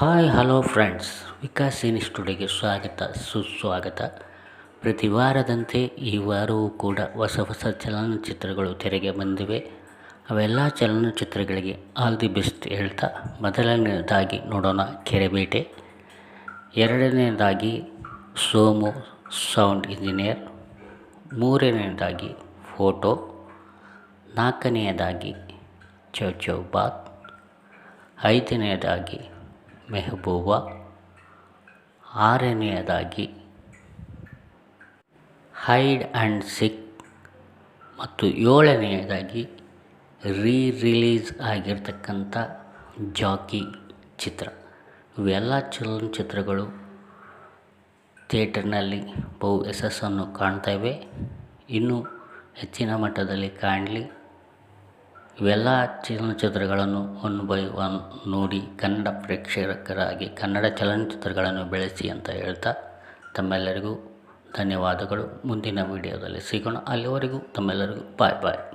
Hi, hello friends. Vikas cine ಸ್ಟುಡಿಯೋಗೆ ಸ್ವಾಗತ, ಸುಸ್ವಾಗತ. ಪ್ರತಿ ವಾರದಂತೆ ಈ ವಾರವೂ ಕೂಡ ಹೊಸ ಹೊಸ ಚಲನಚಿತ್ರಗಳು ತೆರೆಗೆ ಬಂದಿವೆ. ಅವೆಲ್ಲ ಚಲನಚಿತ್ರಗಳಿಗೆ ಆಲ್ ದಿ ಬೆಸ್ಟ್ ಹೇಳ್ತಾ ಮೊದಲನೆಯದಾಗಿ ನೋಡೋಣ ಕೆರೆಬೇಟೆ ಎರಡನೆಯದಾಗಿ ಸೋಮು, ಸೌಂಡ್ ಇಂಜಿನಿಯರ್. ಮೂರನೆಯದಾಗಿ ಫೋಟೋ. ನಾಲ್ಕನೆಯದಾಗಿ ಚೌ ಬಾತ್. ಐದನೆಯದಾಗಿ ಮೆಹಬೂಬ. ಆರನೆಯದಾಗಿ ಹೈಡ್ ಆ್ಯಂಡ್ ಸಿಕ್ ಮತ್ತು ಏಳನೆಯದಾಗಿ ರೀ ರಿಲೀಸ್ ಆಗಿರ್ತಕ್ಕಂಥ ಜಾಕಿ ಚಿತ್ರ. ಇವೆಲ್ಲ ಚಲನಚಿತ್ರಗಳು ಥಿಯೇಟರ್ನಲ್ಲಿ ಬಹು ಯಶಸ್ಸನ್ನು ಕಾಣ್ತವೆ ಇನ್ನೂ ಹೆಚ್ಚಿನ ಮಟ್ಟದಲ್ಲಿ ಕಾಣಲಿ. ಇವೆಲ್ಲ ಚಲನಚಿತ್ರಗಳನ್ನು ಒನ್ ಬೈ ಒನ್ ನೋಡಿ ಕನ್ನಡ ಪ್ರೇಕ್ಷಕರಾಗಿ ಕನ್ನಡ ಚಲನಚಿತ್ರಗಳನ್ನು ಬೆಳೆಸಿ ಅಂತ ಹೇಳ್ತಾ ತಮ್ಮೆಲ್ಲರಿಗೂ ಧನ್ಯವಾದಗಳು. ಮುಂದಿನ ವಿಡಿಯೋದಲ್ಲಿ ಸಿಗೋಣ. ಅಲ್ಲಿವರೆಗೂ ತಮ್ಮೆಲ್ಲರಿಗೂ ಬಾಯ್ ಬಾಯ್.